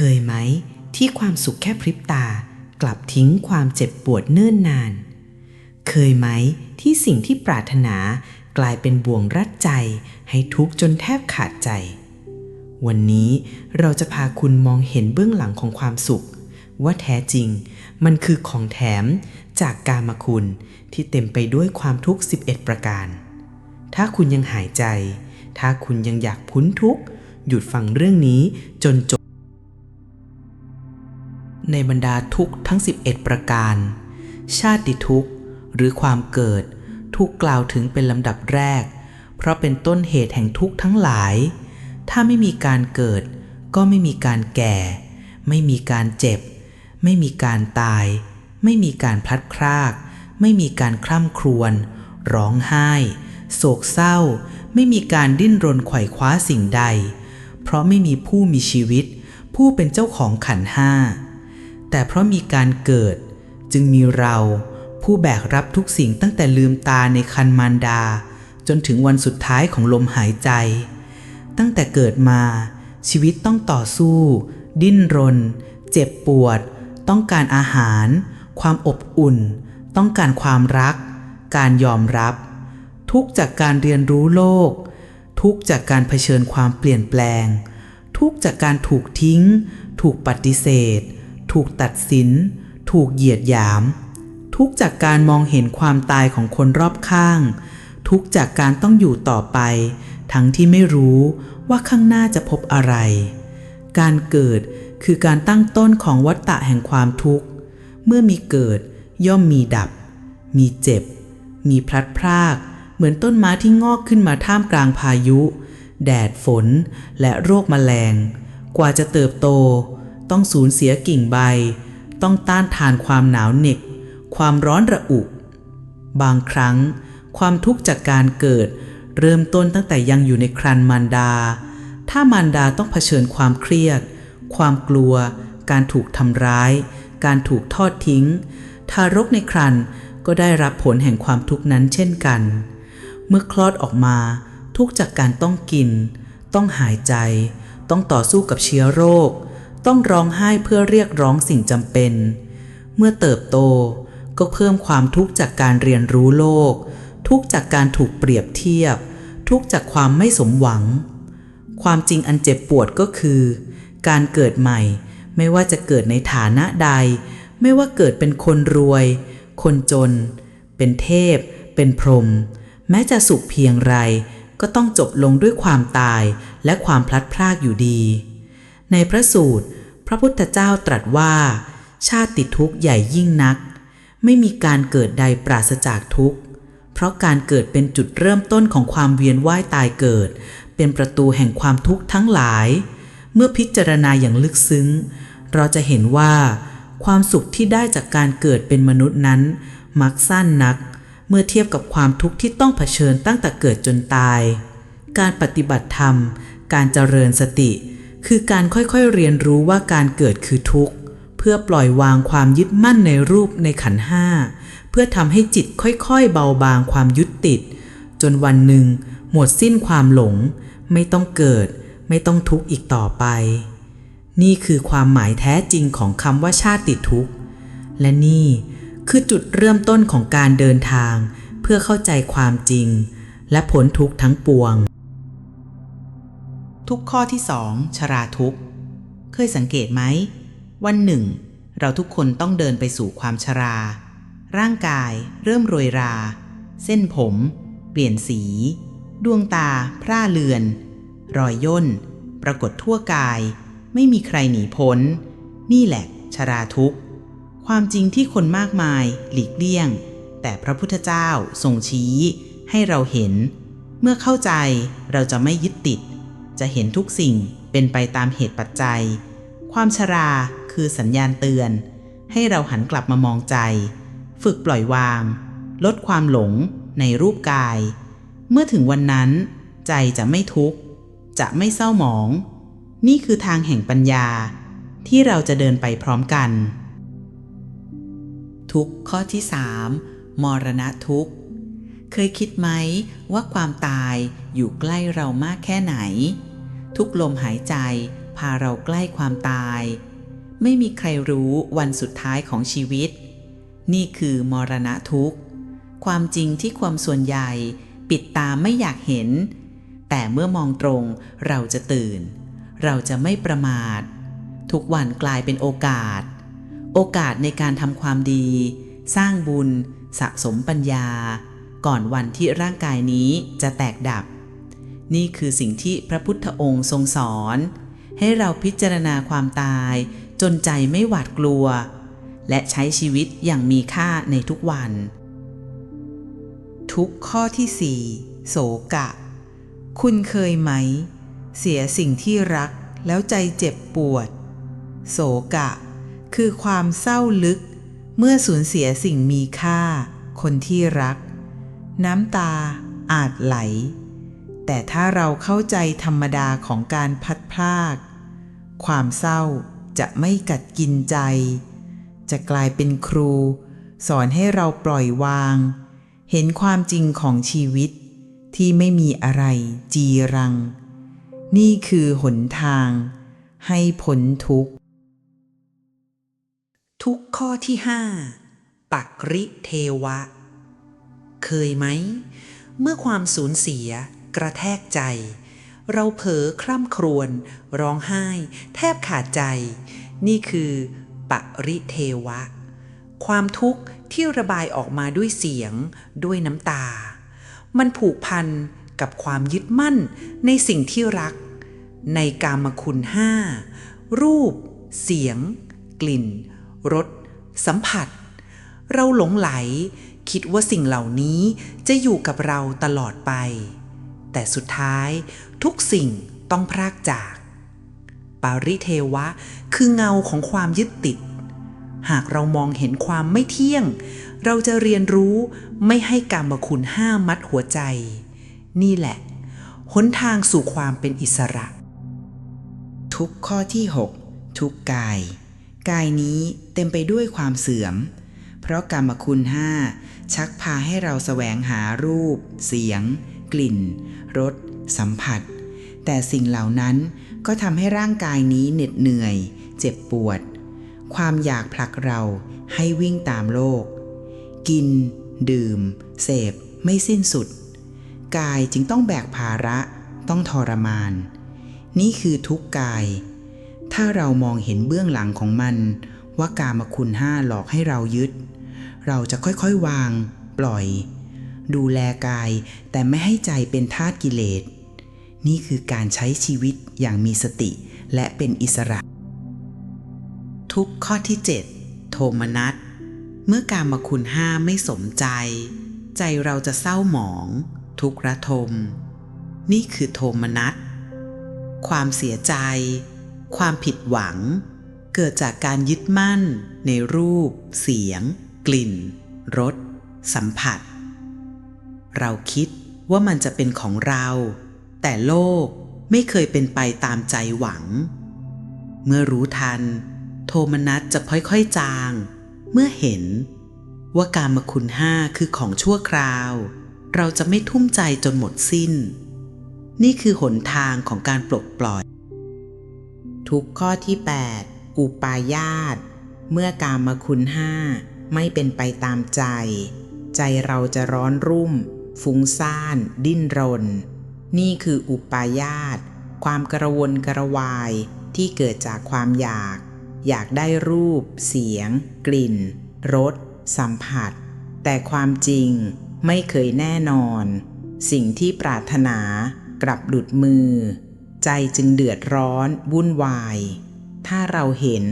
เคยไหมที่ความสุขแค่พริบตากลับทิ้งความเจ็บปวดเนิ่นนาน เคยไหมที่สิ่งที่ปรารถนากลายเป็นบ่วงรัดใจให้ทุกข์จนแทบขาดใจ วันนี้เราจะพาคุณมองเห็นเบื้องหลังของความสุข ว่าแท้จริงมันคือของแถมจากกามคุณที่เต็มไปด้วยความทุกข์ 11 ประการ ถ้าคุณยังหายใจ ถ้าคุณยังอยากพ้นทุกข์ หยุดฟังเรื่องนี้จนจบ ในบรรดาทุกทั้ง 11 ประการ ชาติทุกข์หรือความเกิดถูกกล่าวถึงเป็นลำดับแรก เพราะเป็นต้นเหตุแห่งทุกข์ทั้งหลาย ถ้าไม่มีการเกิด ก็ไม่มีการแก่ ไม่มีการเจ็บ ไม่มีการตาย ไม่มีการพลัดพราก ไม่มีการคร่ำครวญร้องไห้ โศกเศร้า ไม่มีการดิ้นรนไขว่คว้าสิ่งใด เพราะไม่มีผู้มีชีวิต ผู้เป็นเจ้าของขันห้า แต่เพราะมีการเกิด จึงมีเราผู้แบกรับทุกสิ่งตั้งแต่ลืมตาในคันมารดา จนถึงวันสุดท้ายของลมหายใจ ตั้งแต่เกิดมา ชีวิตต้องต่อสู้ ดิ้นรน เจ็บปวด ต้องการอาหาร ความอบอุ่น ต้องการความรัก การยอมรับ ทุกจากการเรียนรู้โลก ทุกจากการเผชิญความเปลี่ยนแปลง ทุกจากการถูกทิ้ง ถูกปฏิเสธ ถูกตัดสิน ถูกเหยียดหยาม ทุกจากการมองเห็นความตายของคนรอบข้าง ทุกจากการต้องอยู่ต่อไป ทั้งที่ไม่รู้ว่าข้างหน้าจะพบอะไร การเกิดคือการตั้งต้นของวัฏฏะแห่งความทุกข์ เมื่อมีเกิดย่อมมีดับ มีเจ็บ มีพลัดพราก เหมือนต้นไม้ที่งอกขึ้นมาท่ามกลางพายุ แดดฝนและโรคแมลง กว่าจะเติบโต ต้องสูญเสียกิ่งใบ ต้องต้านทานความหนาวเหน็บความร้อนระอุ บางครั้ง ความทุกข์จากการเกิด เริ่มต้นตั้งแต่ยังอยู่ในครันมารดา ถ้ามารดาต้องเผชิญความเครียด ความกลัว การถูกทำร้าย การถูกทอดทิ้ง ทารกในครันก็ได้รับผลแห่งความทุกข์นั้นเช่นกัน เมื่อคลอดออกมา ทุกข์จากการต้องกิน ต้องหายใจ ต้องต่อสู้กับเชื้อโรค ต้องร้องไห้เพื่อเรียกร้องสิ่งจำเป็น เมื่อเติบโตก็เพิ่มความทุกข์จากการเรียนรู้โลก ทุกข์จากการถูกเปรียบเทียบ ทุกข์จากความไม่สมหวัง ความจริงอันเจ็บปวดก็คือ การเกิดใหม่ ไม่ว่าจะเกิดในฐานะใด ไม่ว่าเกิดเป็นคนรวย คนจน เป็นเทพ เป็นพรหมแม้จะสุขเพียงไร ก็ต้องจบลงด้วยความตายและความพลัดพรากอยู่ดี ในพระสูตร พระพุทธเจ้าตรัสว่า ชาติติทุกข์ใหญ่ยิ่งนัก ไม่มีการเกิดใดปราศจากทุกข์ เพราะการเกิดเป็นจุดเริ่มต้นของความเวียนว่ายตายเกิด เป็นประตูแห่งความทุกข์ทั้งหลาย เมื่อพิจารณาอย่างลึกซึ้ง เราจะเห็นว่า ความสุขที่ได้จากการเกิดเป็นมนุษย์นั้น มักสั้นนัก เมื่อเทียบกับความทุกข์ที่ต้องเผชิญตั้งแต่เกิดจนตาย การปฏิบัติธรรม การเจริญสติ คือการค่อยๆเรียนรู้ว่าการเกิดคือทุกข์ เพื่อปล่อยวางความยึดมั่นในรูปในขันห้า เพื่อทำให้จิตค่อยๆเบาบางความยึดติด จนวันหนึ่ง หมดสิ้นความหลง ไม่ต้องเกิด ไม่ต้องทุกข์อีกต่อไป นี่คือความหมายแท้จริงของคำว่าชาติทุกข์ และนี่คือจุดเริ่มต้นของการเดินทาง เพื่อเข้าใจความจริง และผลทุกข์ทั้งปวง ทุกข้อที่สองชราทุกข์ เคยสังเกตไหม วันหนึ่ง เราทุกคนต้องเดินไปสู่ความชรา ร่างกายเริ่มโรยรา เส้นผม เปลี่ยนสี ดวงตา พร่าเลือน รอยย่น ปรากฏทั่วกาย ไม่มีใครหนีพ้น นี่แหละ ชราทุกข์ ความจริงที่คนมากมายหลีกเลี่ยง แต่พระพุทธเจ้าทรงชี้ ให้เราเห็น เมื่อเข้าใจเราจะไม่ยึดติด จะเห็นทุกสิ่งเป็นไปตามเหตุปัจจัย ความชราคือสัญญาณเตือน ให้เราหันกลับมามองใจ ฝึกปล่อยวาง ลดความหลงในรูปกาย เมื่อถึงวันนั้น ใจจะไม่ทุกข์ จะไม่เศร้าหมอง นี่คือทางแห่งปัญญา ที่เราจะเดินไปพร้อมกัน ทุกข้อที่3มรณะทุกข์ เคยคิดไหมว่าความตายอยู่ใกล้เรามากแค่ไหน ทุกลมหายใจพาเราใกล้ความตาย ไม่มีใครรู้วันสุดท้ายของชีวิต นี่คือมรณะทุกข์ ความจริงที่ความส่วนใหญ่ปิดตาไม่อยากเห็น แต่เมื่อมองตรงเราจะตื่น เราจะไม่ประมาท ทุกวันกลายเป็นโอกาส โอกาสในการทำความดี สร้างบุญ สะสมปัญญา ก่อนวันที่ร่างกายนี้จะแตกดับ นี่คือสิ่งที่พระพุทธองค์ทรงสอน ให้เราพิจารณาความตาย จนใจไม่หวาดกลัว และใช้ชีวิตอย่างมีค่าในทุกวัน ทุกข้อที่สี่โสกะ คุณเคยไหม เสียสิ่งที่รักแล้วใจเจ็บปวด โสกะ คือความเศร้าลึก เมื่อสูญเสียสิ่งมีค่า คนที่รัก น้ำตาอาจไหล แต่ถ้าเราเข้าใจธรรมดาของการพัดพลากความเศร้าจะไม่กัดกินใจ จะกลายเป็นครู สอนให้เราปล่อยวาง เห็นความจริงของชีวิต ที่ไม่มีอะไรจีรัง นี่คือหนทาง ให้พ้นทุกข์ ทุกข้อที่ห้าปักริเทวะ เคยไหม เมื่อความสูญเสีย กระแทกใจ เราเผลอคร่ำครวญร้องไห้ แทบขาดใจ นี่คือปริเทวะ ความทุกข์ที่ระบายออกมาด้วยเสียง ด้วยน้ำตา มันผูกพันกับความยึดมั่นในสิ่งที่รัก ในกามคุณห้ารูป เสียง กลิ่นรสสัมผัส เราหลงไหล คิดว่าสิ่งเหล่านี้จะอยู่กับเราตลอดไป แต่สุดท้ายทุกสิ่งต้องพรากจาก ปาริเทวะคือเงาของความยึดติด หากเรามองเห็นความไม่เที่ยง เราจะเรียนรู้ไม่ให้กรรมคุณห้ามมัดหัวใจ นี่แหละหนทางสู่ความเป็นอิสระ ทุกข้อที่ 6 ทุกกาย กายนี้เต็มไปด้วยความเสื่อม เพราะกรรมคุณห้าชักพาให้เราแสวงหารูป เสียง กลิ่น รส สัมผัส แต่สิ่งเหล่านั้นก็ทำให้ร่างกายนี้เหน็ดเหนื่อย เจ็บปวด ความอยากผลักเราให้วิ่งตามโลก กิน ดื่ม เสพ ไม่สิ้นสุด กายจึงต้องแบกภาระ ต้องทรมาน นี่คือทุกข์กาย ถ้าเรามองเห็นเบื้องหลังของมัน ว่ากามคุณห้าหลอกให้เรายึด เราจะค่อยๆวาง ปล่อย ดูแลกาย แต่ไม่ให้ใจเป็นทาสกิเลส นี่คือการใช้ชีวิตอย่างมีสติและเป็นอิสระ ทุกข้อที่ 7 โทมนัส เมื่อการมาคุณห้าไม่สมใจ ใจเราจะเศร้าหมอง ทุกระทม นี่คือโทมนัส ความเสียใจ ความผิดหวัง เกิดจากการยึดมั่น ในรูป เสียง กลิ่น รส สัมผัส เราคิดว่ามันจะเป็นของเรา แต่โลกไม่เคยเป็นไปตามใจหวัง เมื่อรู้ทัน โทมนัสจะค่อยๆจาง เมื่อเห็น ว่ากามคุณห้าคือของชั่วคราว เราจะไม่ทุ่มใจจนหมดสิ้น นี่คือหนทางของการปลดปล่อย ทุกข้อที่ 8 อุปาญาต เมื่อกามคุณห้าไม่เป็นไปตามใจ ใจเราจะร้อนรุ่ม ฟุ้งซ่าน ดิ้นรน นี่คืออุปาญาต ความกระวนกระวายที่เกิดจากความอยาก อยากได้รูป เสียง กลิ่น รส สัมผัส แต่ความจริงไม่เคยแน่นอน สิ่งที่ปรารถนากลับดุดมือ ใจจึงเดือดร้อน วุ่นวาย ถ้าเราเห็น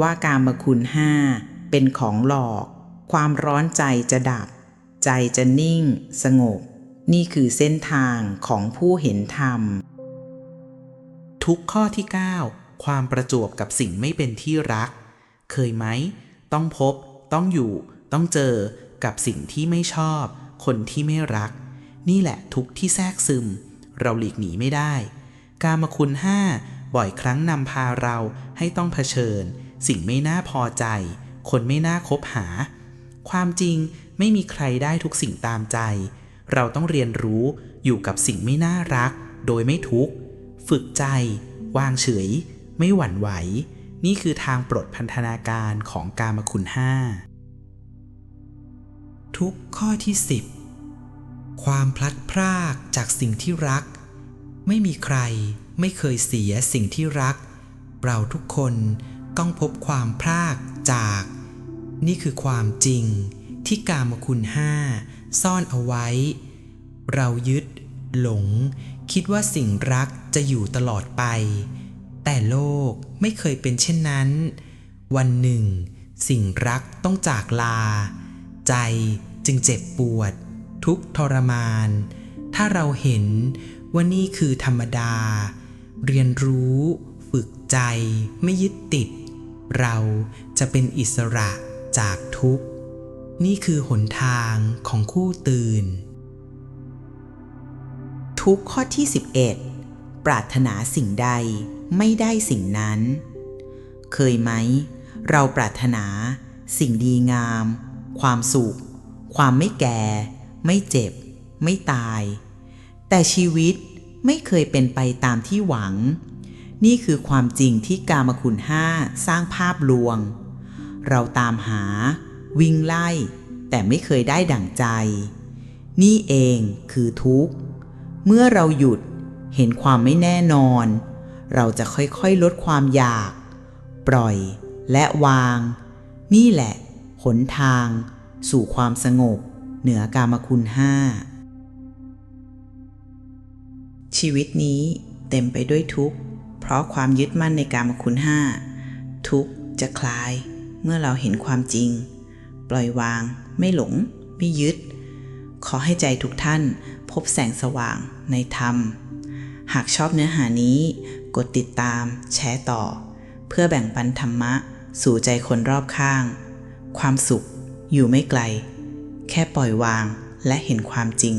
ว่ากามคุณห้าเป็นของหลอก ความร้อนใจจะดับ ใจจะนิ่ง สงบ นี่คือเส้นทางของผู้เห็นธรรม ทุกข้อที่ 9 ความประจวบกับสิ่งไม่เป็นที่รัก เคยไหม ต้องพบ ต้องอยู่ ต้องเจอกับสิ่งที่ไม่ชอบ คนที่ไม่รัก นี่แหละทุกที่แทรกซึม เราหลีกหนีไม่ได้ กามคุณห้าบ่อยครั้งนำพาเราให้ต้องเผชิญ สิ่งไม่น่าพอใจ คนไม่น่าคบหา ความจริง ไม่มีใครได้ทุกสิ่งตามใจ เราต้องเรียนรู้อยู่กับสิ่งไม่น่ารัก โดยไม่ทุกข์ ฝึกใจ วางเฉย ไม่หวั่นไหว นี่คือทางปลดพันธนาการของกามคุณห้าทุกข์ข้อที่ 10 ความพลัดพรากจากสิ่งที่รัก ไม่มีใครไม่เคยเสียสิ่งที่รัก เราทุกคนต้องพบความพรากจาก นี่คือความจริง ที่กามคุณห้าซ่อนเอาไว้ เรายึด หลง คิดว่าสิ่งรักจะอยู่ตลอดไป แต่โลกไม่เคยเป็นเช่นนั้น วันหนึ่ง สิ่งรักต้องจากลา ใจจึงเจ็บปวด ทุกทรมาน ถ้าเราเห็นว่านี่คือธรรมดา เรียนรู้ฝึกใจไม่ยึดติด เราจะเป็นอิสระจากทุกข์ นี่คือหนทางของคู่ตื่น ทุกข้อที่ 11 ปรารถนาสิ่งใดไม่ได้สิ่งนั้น เคยไหม เราปรารถนา สิ่งดีงาม ความสุข ความไม่แก่ ไม่เจ็บ ไม่ตาย แต่ชีวิตไม่เคยเป็นไปตามที่หวัง นี่คือความจริงที่กามคุณห้าสร้างภาพลวง เราตามหา วิ่งไล่ แต่ไม่เคยได้ดั่งใจ นี่เองคือทุกข์ เมื่อเราหยุดเห็นความไม่แน่นอน เราจะค่อยๆลดความอยาก ปล่อยและวาง นี่แหละหนทาง สู่ความสงบ เหนือกามคุณห้าชีวิตนี้เต็มไปด้วยทุกข์ เพราะความยึดมั่นในกามคุณห้าทุกข์จะคลายเมื่อเราเห็นความจริง ปล่อยวาง ไม่หลง ไม่ยึด ขอให้ใจทุกท่านพบแสงสว่างในธรรม หากชอบเนื้อหานี้ กดติดตาม แชร์ต่อ เพื่อแบ่งปันธรรมะ สู่ใจคนรอบข้าง ความสุขอยู่ไม่ไกล แค่ปล่อยวางและเห็นความจริง